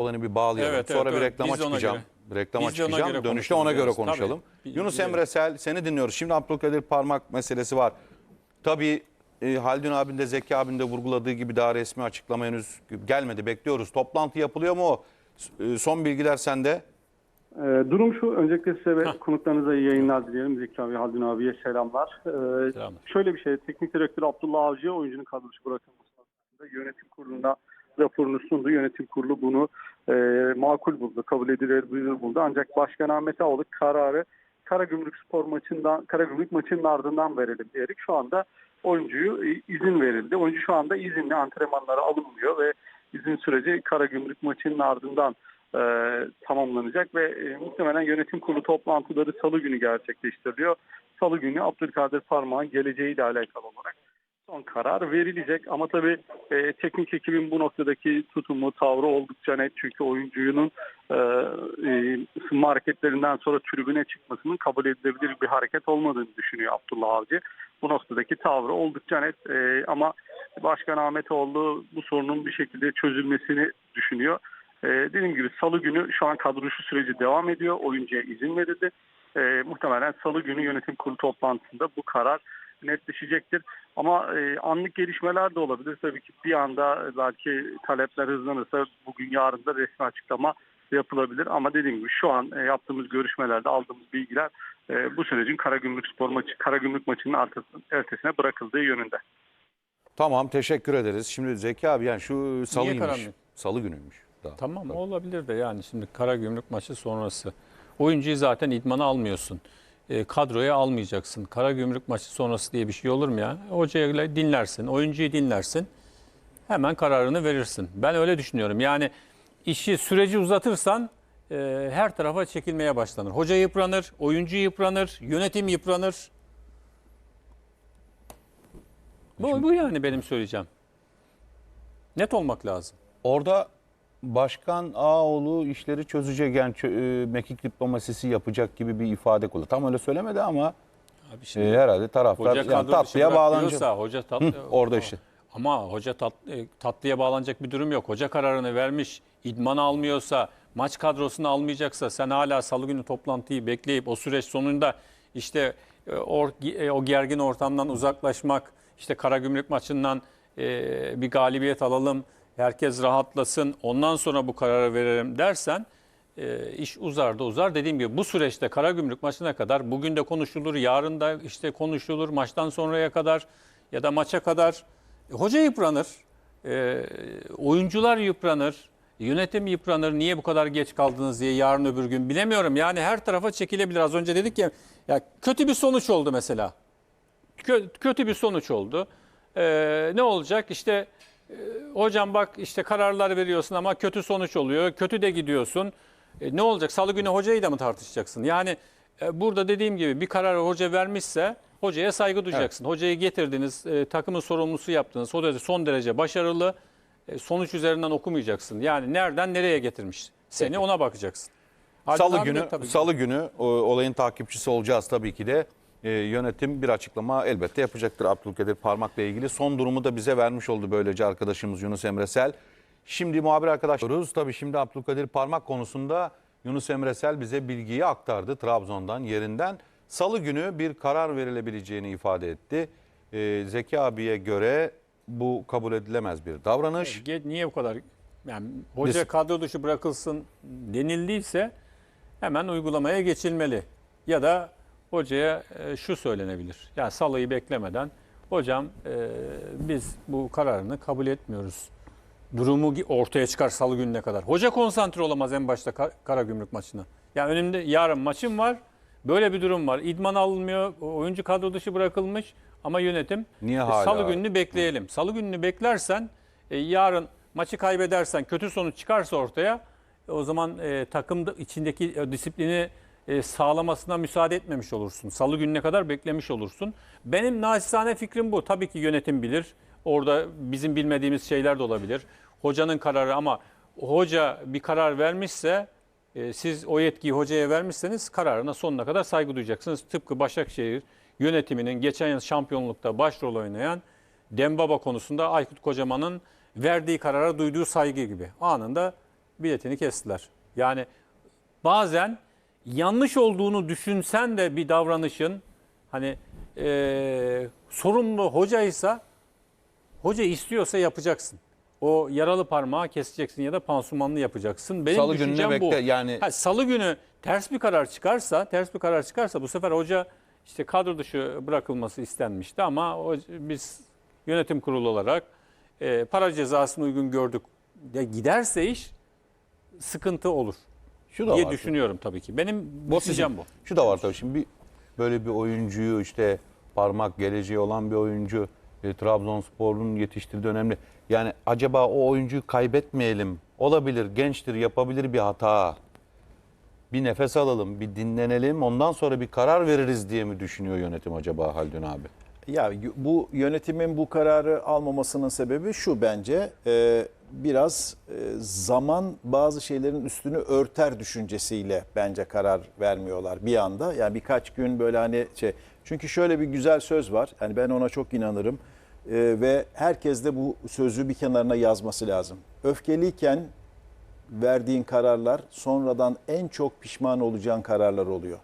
olanı bir bağlayalım. Evet, Sonra evet, bir reklama Biz ona çıkacağım. reklama Biz ona çıkacağım. göre Dönüşte ona göre konuşalım. Tabii. Yunus Biliyorum. Emresel seni dinliyoruz. Şimdi Abdülkadir Parmak meselesi var. Tabii e, Haldun abinin de Zeki abinin de vurguladığı gibi daha resmi açıklama henüz gelmedi. Bekliyoruz. Toplantı yapılıyor mu? E, son bilgiler sende. Ee, durum şu, öncelikle size ve konuklarınıza iyi yayınlar dilerim. Zeki abi, Haldun abiye selamlar. Selamlar. Şöyle bir şey, teknik direktör Abdullah Avcı oyuncunun kadrosu bırakılması yönetim kuruluna raporunu sundu. Yönetim kurulu bunu e, makul buldu, kabul edilebilir buldu. Ancak Başkan Ahmet Ağoğlu kararı Karagümrük spor maçından, Karagümrük maçının ardından verelim diyerek şu anda oyuncuyu e, izin verildi. Oyuncu şu anda izinli antrenmanlara alınmıyor ve izin süreci Karagümrük maçının ardından e, tamamlanacak ve e, muhtemelen yönetim kurulu toplantıları salı günü gerçekleştiriliyor. Salı günü Abdülkadir Parmak'ın geleceğiyle alakalı olarak son karar verilecek. Ama tabii e, teknik ekibin bu noktadaki tutumu, tavrı oldukça net. Çünkü oyuncunun e, e, ısınma sonra tribüne çıkmasının kabul edilebilir bir hareket olmadığını düşünüyor Abdullah Avcı. Bu noktadaki tavrı oldukça net. E, ama Başkan Ahmetoğlu bu sorunun bir şekilde çözülmesini düşünüyor. E, dediğim gibi salı günü şu an kadroşu süreci devam ediyor. Oyuncuya izin verildi. E, muhtemelen salı günü yönetim kurulu toplantısında bu karar netleşecektir. Ama e, anlık gelişmeler de olabilir. Tabii ki bir anda belki talepler hızlanırsa bugün yarın da resmi açıklama yapılabilir. Ama dediğim gibi şu an e, yaptığımız görüşmelerde aldığımız bilgiler e, bu sürecin Karagümrük spor maçı, Karagümrük maçının arkasına, ertesine bırakıldığı yönünde. Tamam teşekkür ederiz. Şimdi Zeki abi yani şu salıymış. Salı günüymüş. Daha. Tamam olabilir de yani şimdi Karagümrük maçı sonrası. Oyuncuyu zaten idmana almıyorsun. E, kadroya almayacaksın. Karagümrük maçı sonrası diye bir şey olur mu ya? Hocayla dinlersin, oyuncuyu dinlersin. Hemen kararını verirsin. Ben öyle düşünüyorum. Yani işi süreci uzatırsan e, her tarafa çekilmeye başlanır. Hoca yıpranır, oyuncu yıpranır, yönetim yıpranır. Bu, bu yani benim söyleyeceğim. Net olmak lazım. Orada Başkan Ağoğlu işleri çözecek yani çö- e, mekik diplomasisi yapacak gibi bir ifade kullandı. Tam öyle söylemedi ama Abi şimdi e, herhalde taraftar Hoca yani kadro dışı tatlıya bağlanacak. hoca tat, orada işte. Ama hoca tat, e, tatlıya bağlanacak bir durum yok. Hoca kararını vermiş, idman almıyorsa, maç kadrosunu almayacaksa sen hala salı günü toplantıyı bekleyip o süreç sonunda işte e, or- e, o gergin ortamdan uzaklaşmak, işte Karagümrük maçından e, bir galibiyet alalım, herkes rahatlasın, ondan sonra bu kararı verelim dersen e, iş uzar da uzar. Dediğim gibi bu süreçte Karagümrük maçına kadar bugün de konuşulur, yarın da işte konuşulur, maçtan sonraya kadar ya da maça kadar e, hoca yıpranır, e, oyuncular yıpranır, yönetim yıpranır. Niye bu kadar geç kaldınız diye yarın öbür gün bilemiyorum. Yani her tarafa çekilebilir. Az önce dedik ya, ya kötü bir sonuç oldu mesela. Kö- kötü bir sonuç oldu. E, ne olacak? İşte hocam bak işte kararlar veriyorsun ama kötü sonuç oluyor. Kötü de gidiyorsun. E, ne olacak? Salı günü hocayı da mı tartışacaksın? Yani e, burada dediğim gibi bir kararı hoca vermişse hocaya saygı duyacaksın. Hocayı getirdiniz, e, takımın sorumlusu yaptınız. Hoca da son derece başarılı. E, sonuç üzerinden okumayacaksın. Yani nereden nereye getirmiş? Seni ona bakacaksın. Haldun Salı günü tabii Salı günü o, olayın takipçisi olacağız tabii ki de. E, yönetim bir açıklama elbette yapacaktır Abdülkadir Parmak'la ilgili. Son durumu da bize vermiş oldu böylece arkadaşımız Yunus Emresel. Şimdi muhabir arkadaşlarız. Tabii şimdi Abdülkadir Parmak konusunda Yunus Emresel bize bilgiyi aktardı Trabzon'dan yerinden. Salı günü bir karar verilebileceğini ifade etti. E, Zeki abiye göre bu kabul edilemez bir davranış. Niye bu kadar? Yani hoca Biz- kadro dışı bırakılsın denildiyse hemen uygulamaya geçilmeli. Ya da hocaya e, şu söylenebilir. Ya salıyı beklemeden hocam e, biz bu kararını kabul etmiyoruz. Durumu ortaya çıkar salı gününe kadar. Hoca konsantre olamaz en başta Ka- Karagümrük maçına. Yani önümde yarın maçım var. Böyle bir durum var. İdman alınmıyor. Oyuncu kadro dışı bırakılmış ama yönetim Niye e, hala- salı gününü bekleyelim. Salı gününü beklersen e, yarın maçı kaybedersen kötü sonuç çıkarsa ortaya o zaman e, takım içindeki disiplini e, sağlamasına müsaade etmemiş olursun. Salı gününe kadar beklemiş olursun. Benim naçizane fikrim bu. Tabii ki yönetim bilir. Orada bizim bilmediğimiz şeyler de olabilir. Hocanın kararı ama hoca bir karar vermişse e, siz o yetkiyi hocaya vermişseniz kararına sonuna kadar saygı duyacaksınız. Tıpkı Başakşehir yönetiminin geçen yıl şampiyonlukta başrol oynayan Dembaba konusunda Aykut Kocaman'ın verdiği karara duyduğu saygı gibi. Anında biletini kestiler. Yani bazen yanlış olduğunu düşünsen de bir davranışın hani eee sorumlu hocaysa hoca istiyorsa yapacaksın. O yaralı parmağı keseceksin ya da pansumanlı yapacaksın. Benim Salı düşüncem bu. bekle, yani- Ha, Salı günü ters bir karar çıkarsa, ters bir karar çıkarsa bu sefer hoca işte kadro dışı bırakılması istenmişti ama o, biz yönetim kurulu olarak e, para cezasını uygun gördük. Ya giderse iş sıkıntı olur Şu da diye var. düşünüyorum tabii ki. Benim düşüncem bu. Şu da var tabii şimdi bir, böyle bir oyuncuyu işte parmak geleceği olan bir oyuncu e, Trabzonspor'un yetiştirdiği önemli. Yani acaba o oyuncuyu kaybetmeyelim. Olabilir, gençtir, yapabilir bir hata. Bir nefes alalım, bir dinlenelim. Ondan sonra bir karar veririz diye mi düşünüyor yönetim acaba Haldun abi? Ya bu yönetimin bu kararı almamasının sebebi şu bence e, biraz e, zaman bazı şeylerin üstünü örter düşüncesiyle bence karar vermiyorlar bir anda. Yani birkaç gün böyle hani şey çünkü şöyle bir güzel söz var. Yani ben ona çok inanırım E, ve herkes de bu sözü bir kenarına yazması lazım. Öfkeliyken verdiğin kararlar sonradan en çok pişman olacağın kararlar oluyor.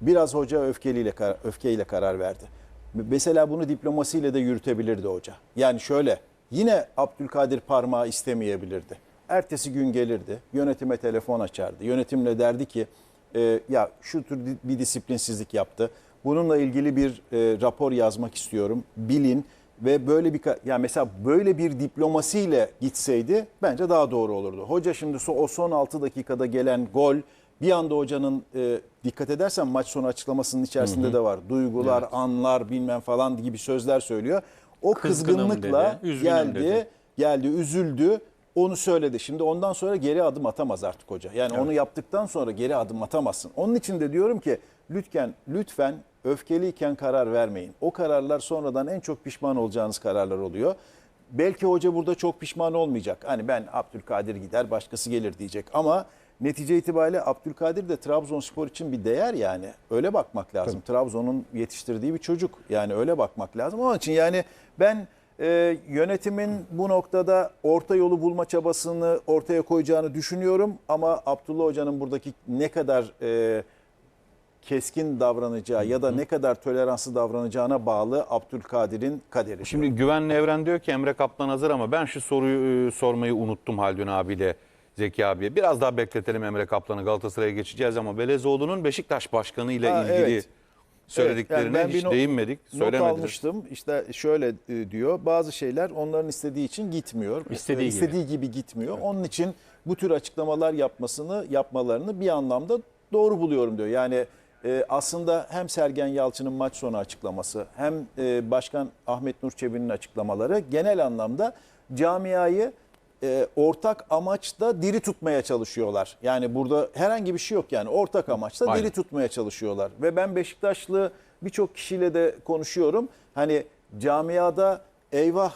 Biraz hoca öfkeliyle kar- öfkeyle karar verdi. Mesela bunu diplomasiyle de yürütebilirdi hoca. Yani şöyle yine Abdülkadir parmağı istemeyebilirdi. Ertesi gün gelirdi, yönetime telefon açardı. Yönetimle derdi ki e, ya şu tür bir disiplinsizlik yaptı. Bununla ilgili bir e, rapor yazmak istiyorum. Bilin ve böyle bir ka- ya mesela böyle bir diplomasiyle gitseydi bence daha doğru olurdu. Hoca şimdi o son 6 dakikada gelen gol bir anda hocanın e, dikkat edersen maç sonu açıklamasının içerisinde de var. Duygular, anlar bilmem falan gibi sözler söylüyor. O Kızgınım kızgınlıkla dedi, geldi, dedi. geldi, üzüldü. Onu söyledi. Şimdi ondan sonra geri adım atamaz artık hoca. Yani onu yaptıktan sonra geri adım atamazsın. Onun için de diyorum ki lütfen lütfen öfkeliyken karar vermeyin. O kararlar sonradan en çok pişman olacağınız kararlar oluyor. Belki hoca burada çok pişman olmayacak. Hani ben Abdülkadir gider başkası gelir diyecek. Ama netice itibariyle Abdülkadir de Trabzonspor için bir değer yani. Öyle bakmak lazım. Trabzon'un yetiştirdiği bir çocuk. Yani öyle bakmak lazım. Onun için yani ben e, yönetimin bu noktada orta yolu bulma çabasını ortaya koyacağını düşünüyorum. Ama Abdullah Hoca'nın buradaki ne kadar e, keskin davranacağı ya da ne kadar toleranslı davranacağına bağlı Abdülkadir'in kaderi. Şimdi Güvenli Evren diyor ki Emre Kaplan hazır ama ben şu soruyu e, sormayı unuttum Haldun abiyle Zeki abiye. Biraz daha bekletelim Emre Kaplan'ı Galatasaray'a geçeceğiz ama Belezoğlu'nun Beşiktaş Başkanı ile Ha, ilgili evet. söylediklerine Evet, yani hiç not- değinmedik. Not Söylemediniz. almıştım. İşte şöyle e, diyor. Bazı şeyler onların istediği için gitmiyor. İstediği E, gibi. istediği gibi gitmiyor. Onun için bu tür açıklamalar yapmasını, yapmalarını bir anlamda doğru buluyorum diyor. Yani e, aslında hem Sergen Yalçın'ın maç sonu açıklaması hem e, Başkan Ahmet Nur Çebi'nin açıklamaları genel anlamda camiayı e, ortak amaçta diri tutmaya çalışıyorlar. Yani burada herhangi bir şey yok yani ortak amaçta Aynen. diri tutmaya çalışıyorlar. Ve ben Beşiktaşlı birçok kişiyle de konuşuyorum. Hani camiada eyvah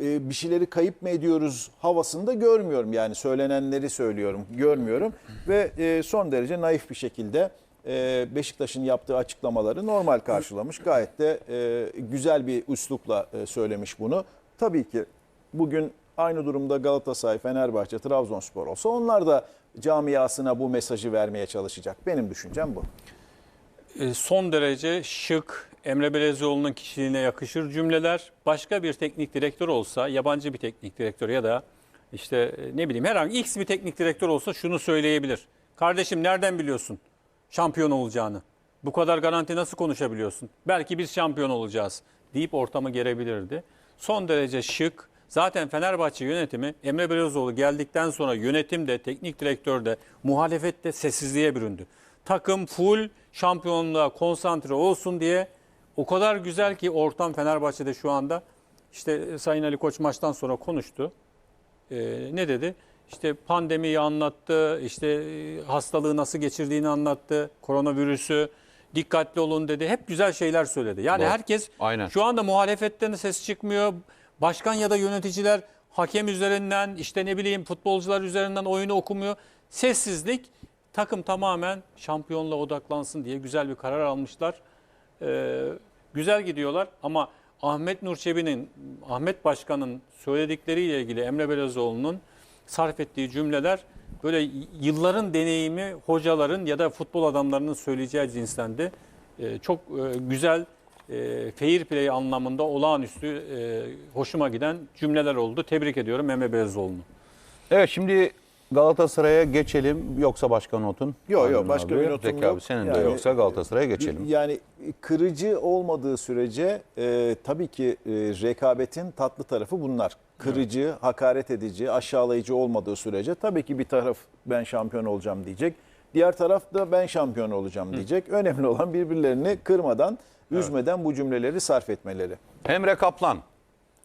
e, bir şeyleri kayıp mı ediyoruz havasında görmüyorum. Yani söylenenleri söylüyorum, görmüyorum. Ve e, son derece naif bir şekilde e, Beşiktaş'ın yaptığı açıklamaları normal karşılamış. Gayet de e, güzel bir üslupla e, söylemiş bunu. Tabii ki bugün aynı durumda Galatasaray, Fenerbahçe, Trabzonspor olsa onlar da camiasına bu mesajı vermeye çalışacak. Benim düşüncem bu. E, son derece şık, Emre Belezoğlu'nun kişiliğine yakışır cümleler. Başka bir teknik direktör olsa, yabancı bir teknik direktör ya da işte e, ne bileyim herhangi X bir teknik direktör olsa şunu söyleyebilir. Kardeşim nereden biliyorsun şampiyon olacağını? Bu kadar garanti nasıl konuşabiliyorsun? Belki biz şampiyon olacağız deyip ortamı gerebilirdi. Son derece şık. Zaten Fenerbahçe yönetimi Emre Belözoğlu geldikten sonra yönetim de teknik direktör de muhalefet de sessizliğe büründü. Takım full şampiyonluğa konsantre olsun diye o kadar güzel ki ortam Fenerbahçe'de şu anda. İşte e, Sayın Ali Koç maçtan sonra konuştu. Ee, ne dedi? İşte pandemiyi anlattı, işte e, hastalığı nasıl geçirdiğini anlattı, koronavirüsü, dikkatli olun dedi. Hep güzel şeyler söyledi. Yani Doğru. herkes Aynen. şu anda muhalefetten ses çıkmıyor. Başkan ya da yöneticiler hakem üzerinden, işte ne bileyim futbolcular üzerinden oyunu okumuyor. Sessizlik, takım tamamen şampiyonla odaklansın diye güzel bir karar almışlar. Ee, güzel gidiyorlar ama Ahmet Nur Çebi'nin, Ahmet Başkan'ın söyledikleriyle ilgili Emre Belezoğlu'nun sarf ettiği cümleler böyle yılların deneyimi hocaların ya da futbol adamlarının söyleyeceği cinstendi. E, çok e, güzel e, fair play anlamında olağanüstü e, hoşuma giden cümleler oldu. Tebrik ediyorum Emre Belezoğlu'nu. Evet şimdi Galatasaray'a geçelim. Yoksa başka notun? Yok yok başka abi. bir notum Zeki yok. Abi, senin de Yani- yoksa Galatasaray'a geçelim. Yani kırıcı olmadığı sürece e, tabii ki e, rekabetin tatlı tarafı bunlar. Kırıcı, hakaret edici, aşağılayıcı olmadığı sürece tabii ki bir taraf ben şampiyon olacağım diyecek. Diğer taraf da ben şampiyon olacağım diyecek. Önemli olan birbirlerini kırmadan, üzmeden bu cümleleri sarf etmeleri. Emre Kaplan